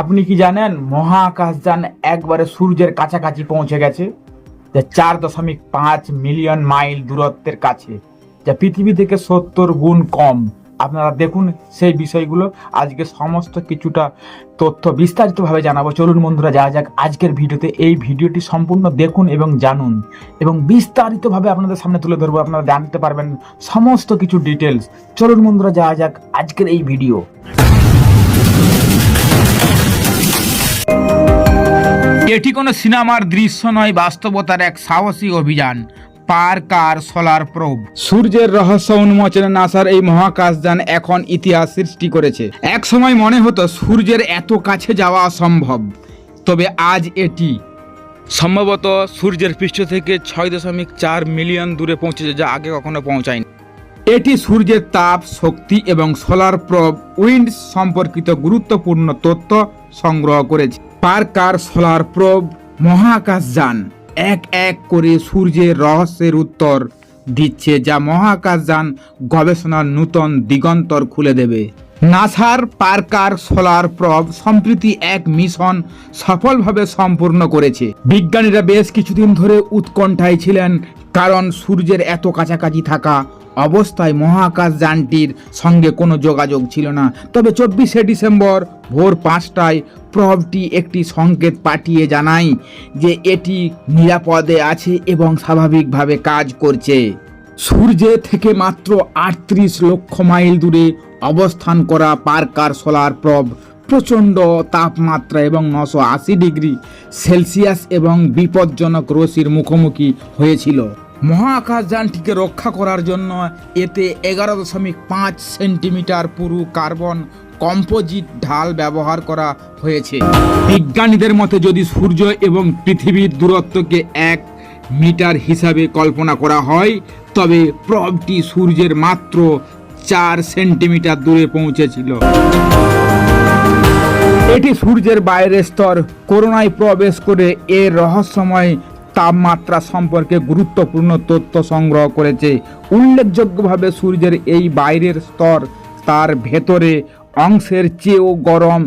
আপনি কি জানেন, মহাকাশযান একবারে সূর্যের কাছাকাছি পৌঁছে গেছে, যা চার দশমিক পাঁচ মিলিয়ন মাইল দূরত্বের কাছে, যা পৃথিবী থেকে সত্তর গুণ কম। আপনারা দেখুন সেই বিষয়গুলো। আজকে সমস্ত কিছুটা তথ্য বিস্তারিতভাবে জানাব। চলুন বন্ধুরা, যাওয়া যাক আজকের ভিডিওতে। এই ভিডিওটি সম্পূর্ণ দেখুন এবং জানুন। এবং বিস্তারিতভাবে আপনাদের সামনে তুলে ধরবো। আপনারা জানতে পারবেন সমস্ত কিছু ডিটেলস চলুন বন্ধুরা, যাওয়া যাক আজকের এই ভিডিও। এটি কোনো সিনেমার দৃশ্য নয় বাস্তবতার এক সাহসী অভিযান। Parker solar probe. সূর্যের রহস্য উন্মোচনে নাসার এই মহাকাশযান এখন ইতিহাস সৃষ্টি করেছে। এক সময় মনে হতো সূর্যের এত কাছে যাওয়া অসম্ভব। তবে আজ এটি। সম্ভবত সূর্যের পৃষ্ঠ থেকে ছয় দশমিক চার মিলিয়ন দূরে পৌঁছেছে যা আগে কখনো পৌঁছায়নি। এটি সূর্যের তাপ শক্তি এবং সোলার প্রব উইন্ড সম্পর্কিত গুরুত্বপূর্ণ তথ্য সংগ্রহ করেছে। পার্কার সোলার প্রব মহাকাশযান এক এক করে সূর্যের রহস্যের উত্তর দিচ্ছে যা মহাকাশযান গবেষণার নূতন দিগন্তর খুলে দেবে। নাসার পার্কার সোলার প্রব সম্প্রতি এক মিশন সফলভাবে সম্পূর্ণ করেছে। বিজ্ঞানীরা বেশ কিছুদিন ধরে উৎকণ্ঠায় ছিলেন, কারণ সূর্যের এত কাছাকাছি থাকা অবস্থায় মহাকাশযানটির সঙ্গে কোনো যোগাযোগ ছিল না। তবে চব্বিশে ডিসেম্বর ভোর পাঁচটায় প্রবটি একটি সংকেত পাঠিয়ে জানায় যে এটি নিরাপদে আছে এবং স্বাভাবিকভাবে কাজ করছে। সূর্যে থেকে মাত্র আটত্রিশ লক্ষ মাইল দূরে অবস্থান করা পার্কার সোলার প্রব প্রচণ্ড তাপমাত্রা এবং নশো আশি ডিগ্রি সেলসিয়াস এবং বিপজ্জনক রশ্মির মুখোমুখি হয়েছিল। মহাকাশযানটিকে রক্ষা করার জন্য এতে এগারো দশমিক পাঁচ সেন্টিমিটার পুরু কার্বন কম্পোজিট ঢাল ব্যবহার করা হয়েছে। বিজ্ঞানীদের মতে যদি সূর্য এবং পৃথিবীর দূরত্বকে এক মিটার হিসাবে কল্পনা করা হয়, তবে প্রবটি সূর্যের মাত্র চার সেন্টিমিটার দূরে পৌঁছেছিল। এটি সূর্যের বাইরের স্তর, করোনায় প্রবেশ করে এর রহস্যময় তাপমাত্রা সম্পর্কে গুরুত্বপূর্ণ তথ্য সংগ্রহ করেছে। উল্লেখযোগ্যভাবে সূর্যের এই বাইরের স্তর তার ভেতরে অংশের চেয়েও গরম,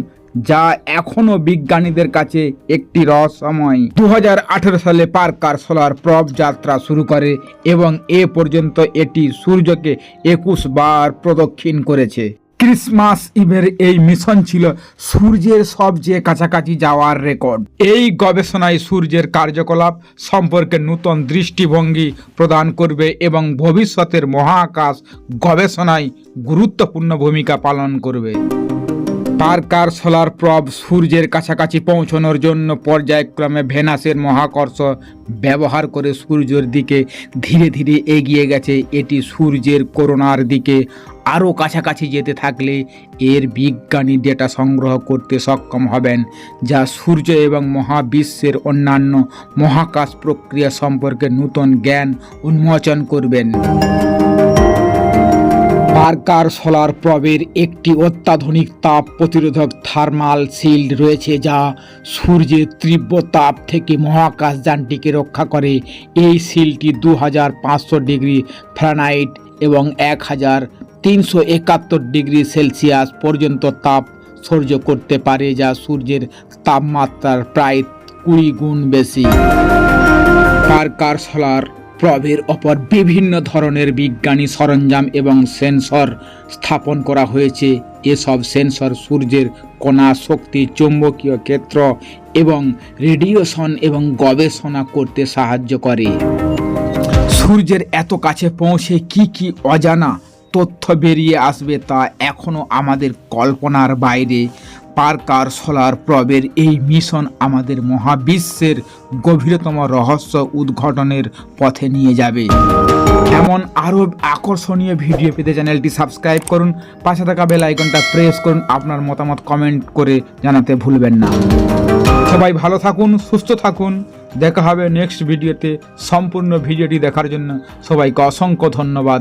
যা এখনও বিজ্ঞানীদের কাছে একটি রহস্যময়। দু হাজার আঠেরো সালে পার্কার সোলার প্রব যাত্রা শুরু করে এবং এ পর্যন্ত এটি সূর্যকে একুশ বার প্রদক্ষিণ করেছে। ক্রিসমাস ইভের এই মিশন ছিল সূর্যের সবচেয়ে কাছাকাছি যাওয়ার রেকর্ড। এই গবেষণায় সূর্যের কার্যকলাপ সম্পর্কে নূতন দৃষ্টিভঙ্গি প্রদান করবে এবং ভবিষ্যতের মহাকাশ গবেষণায় গুরুত্বপূর্ণ ভূমিকা পালন করবে। পার্কার সোলার প্রব সূর্যের কাছাকাছি পৌঁছানোর জন্য পর্যায়ক্রমে ভেনাসের মহাকর্ষ ব্যবহার করে সূর্যের দিকে ধীরে ধীরে এগিয়ে গেছে। এটি সূর্যের করোনার দিকে আরও কাছাকাছি যেতে থাকলে এর বিজ্ঞানী ডেটা সংগ্রহ করতে সক্ষম হবেন, যা সূর্য এবং মহাবিশ্বের অন্যান্য মহাকাশ প্রক্রিয়া সম্পর্কে নূতন জ্ঞান উন্মোচন করবেন। পার্কার সোলার প্রবের একটি অত্যাধুনিক তাপ প্রতিরোধক থার্মাল শিল্ড রয়েছে, যা সূর্যের তীব্র তাপ থেকে মহাকাশযানটিকে রক্ষা করে। এই শিল্ডটি দু ডিগ্রি ফ্যারানাইট এবং এক হাজার তিনশো একাত্তর ডিগ্রি সেলসিয়াস পর্যন্ত তাপ সহ্য করতে পারে, যা সূর্যের তাপমাত্রার প্রায় কুড়ি গুণ বেশি। পার্কার সোলার প্রবের ওপর বিভিন্ন ধরনের বিজ্ঞানী সরঞ্জাম এবং সেন্সর স্থাপন করা হয়েছে। এসব সেন্সর সূর্যের কণা শক্তি, চৌম্বকীয় ক্ষেত্র এবং রেডিয়েশন এবং গবেষণা করতে সাহায্য করে। সূর্যের এত কাছে পৌঁছে কি কি অজানা তথ্য বেরিয়ে আসবে তা এখনও আমাদের কল্পনার বাইরে। পার্কার সোলার প্রবের এই মিশন আমাদের মহাবিশ্বের গভীরতম রহস্য উদ্ঘাটনের পথে নিয়ে যাবে। এমন আরও আকর্ষণীয় ভিডিও পেতে চ্যানেলটি সাবস্ক্রাইব করুন, পাশে থাকা বেল আইকনটা প্রেস করুন, আপনার মতামত কমেন্ট করে জানাতে ভুলবেন না। সবাই ভালো থাকুন, সুস্থ থাকুন, দেখা হবে নেক্সট ভিডিওতে। সম্পূর্ণ ভিডিওটি দেখার জন্য সবাইকে অসংখ্য ধন্যবাদ।